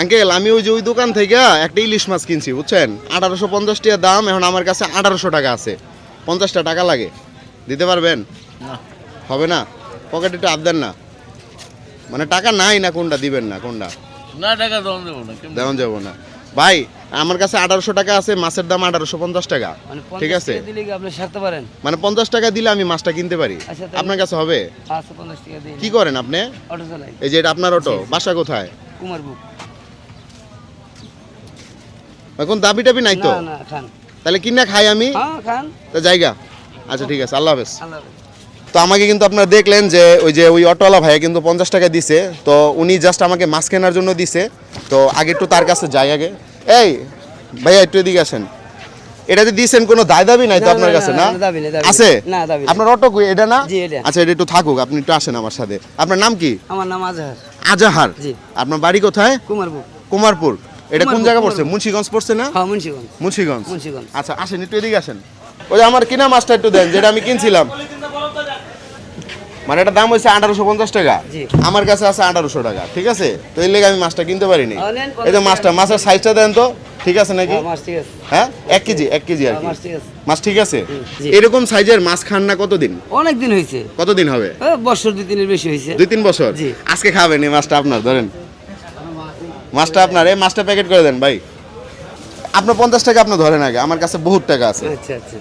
Uncle আমি ওই যে ওই দোকান থেকে একটা ইলিশ মাছ কিনছি বুঝছেন? আঠারোশো পঞ্চাশ টাকা দাম এখন আমার কাছে আঠারোশো টাকা আছে। পঞ্চাশটা টাকা লাগে। দিতে পারবেন? হবে না? পকেটে একটু আবদেন না। মানে টাকা নাই না কোনটা দিবেন না কোনটা? না টাকা দম দেবো না দেওয়া যাব না। ভাই আমার কাছে আঠারোশো টাকা আছে মাছের দাম আঠারোশো পঞ্চাশ টাকা। মানে ঠিক আছে? মানে পঞ্চাশ টাকা দিলে আমি মাছটা কিনতে পারি। আচ্ছা, আপনার কাছে হবে? দিন কি করেন আপনি? অটো এই যে এটা আপনার অটো বাসা কোথায়? কুমার বুক এখন দাবি টাবি নাই তো? না না খান। তাহলে কিনা খাই আমি? হ্যাঁ খান। তা জায়গা? আচ্ছা ঠিক আছে আল্লাহ হাফেজ। আল্লাহ হাফেজ। তো আমাকে কিন্তু আপনারা দেখলেন যে ওই যে ওই অটোওয়ালা ভাইয়া কিন্তু পঞ্চাশ টাকা দিছে। তো উনি জাস্ট আমাকে মাছ কেনার জন্য দিছে। তো আগে একটু তার কাছে যাই আগে। এই ভাইয়া একটু এদিকে আসেন। এটা যে দিয়েছেন কোনো দায় দাবি নাই তো আপনার কাছে না, আছে। আপনার অটো কই? এটা না? আচ্ছা এটা একটু থাকুক আপনি একটু আসেন আমার সাথে। আপনার নাম কি? আমার নাম আজহার। আজাহার। আপনার বাড়ি কোথায়? কুমার বুক কুমারপুর। এটা কোন জায়গা পড়ছে? মুন্সিগঞ্জ পড়ছে না? হ্যাঁ মুন্সিগঞ্জ। মুন্সিগঞ্জ। মুন্সিগঞ্জ। আচ্ছা আসেন একটু এদিকে আসেন। ওই আমার কিনা মাছটা একটু দেন যেটা আমি কিনছিলাম। মানে এটা দাম হয়েছে আঠারোশো পঞ্চাশ টাকা। জি। আমার কাছে আছে আঠারোশো টাকা ঠিক আছে? তো এর লেগে আমি মাছটা কিনতে পারিনি। এই যে মাছটা মাছের সাইজটা দেন তো ঠিক আছে নাকি? হ্যাঁ, মাছ ঠিক আছে। হ্যাঁ এক কেজি এক কেজি আর হ্যাঁ, কি। মাছ ঠিক আছে। মাছ ঠিক আছে? এরকম সাইজের মাছ খান না কতদিন? অনেক দিন হয়েছে। কতদিন হবে? বছর দুই তিনের বেশি হয়েছে। দুই তিন বছর? জি। আজকে খাবেন এই মাছটা আপনার ধরেন। মাছটা আপনার এই মাছটা প্যাকেট করে দেন ভাই। আপনার পঞ্চাশ টাকা আপনি ধরেন আগে আমার কাছে বহুত টাকা আছে। আচ্ছা আচ্ছা।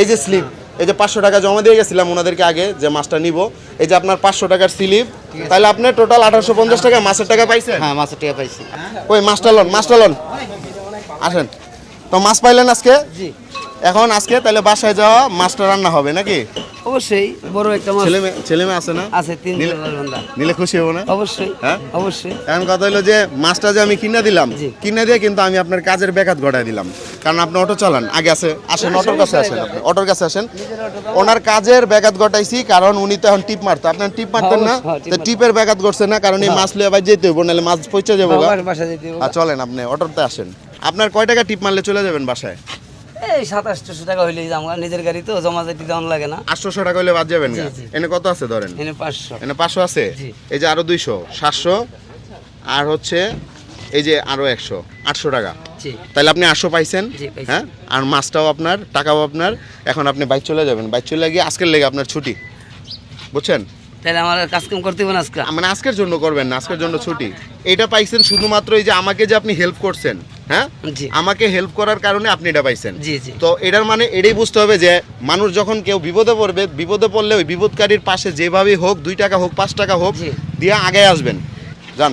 এই যে স্লিপ এই যে পাঁচশো টাকা জমা দিয়ে গেছিলাম ওনাদেরকে আগে যে মাছটা নিব এই যে আপনার পাঁচশো টাকার স্লিপ তাহলে আপনি টোটাল আঠারোশো পঞ্চাশ টাকা মাছের টাকা পাইছেন? হ্যাঁ মাছের টাকা পাইছি। ওই মাছটা লন মাছটা লন। আসেন। তো মাছ পাইলেন আজকে? জি। এখন আজকে তাহলে বাসায় যাওয়া মাছটা রান্না হবে নাকি? অবশ্যই বড় একটা মাছ। ছেলে মেয়ে ছেলে মেয়ে আছে না? আছে তিন নীল- নিলে খুশি হব না? অবশ্যই হ্যাঁ? অবশ্যই। এখন কথা হলো যে মাছটা যে আমি কিনে দিলাম জি। কিনে দিয়ে কিন্তু আমি আপনার কাজের ব্যাঘাত ঘটাই দিলাম। কারণ আপনি অটো চালান আগে আছে আসেন অটোর কাছে আসেন আপনি। অটোর কাছে আসেন। ওনার কাজের ব্যাঘাত ঘটাইছি কারণ উনি তো এখন টিপ মারতো। আপনার টিপ মারতেন না হ্যাঁ, টিপ তো মারতাম। টিপের ব্যাঘাত করছে না কারণ এই মাছ লিয়ে আবার যেতে হইব নাহলে মাছ পৌঁছে যাব গা। বাসা যেতে হবে। আর চলেন আপনি অটোতে আসেন। আপনার কয় টাকা টিপ মারলে চলে যাবেন বাসায়? এই সাতাশশো টাকা হইলে আমরা নিজের গাড়ি তো জমা যেতে দেওয়ান লাগে না। আটশোশো টাকা হলে বাদ যাবেন। এনে কত আছে ধরেন? এনে পাঁচশো। এনে পাঁচশো আছে? এই যে আরও দুইশো সাতশো আর হচ্ছে এই যে আরও একশো আটশো টাকা। তাহলে আপনি আটশো পাইছেন হ্যাঁ? আর মাছটাও আপনার টাকাও আপনার। এখন আপনি বাইক চলে যাবেন। বাইক চলে গিয়ে আজকের লেগে আপনার ছুটি। বুঝছেন? তাহলে আমার কাজ কাম করতে হবে আজকে? মানে আজকের জন্য করবেন না আজকের জন্য ছুটি। এটা পাইছেন শুধুমাত্র এই যে আমাকে যে আপনি হেল্প করছেন। হ্যাঁ? জি। আমাকে হেল্প করার কারণে আপনি এটা পাইছেন। তো এটার মানে এটাই বুঝতে হবে যে মানুষ যখন কেউ বিপদে পড়বে বিপদে পড়লে ওই বিপদকারীর পাশে যেভাবেই হোক দুই টাকা হোক পাঁচ টাকা হোক দিয়ে আগে আসবেন। যান।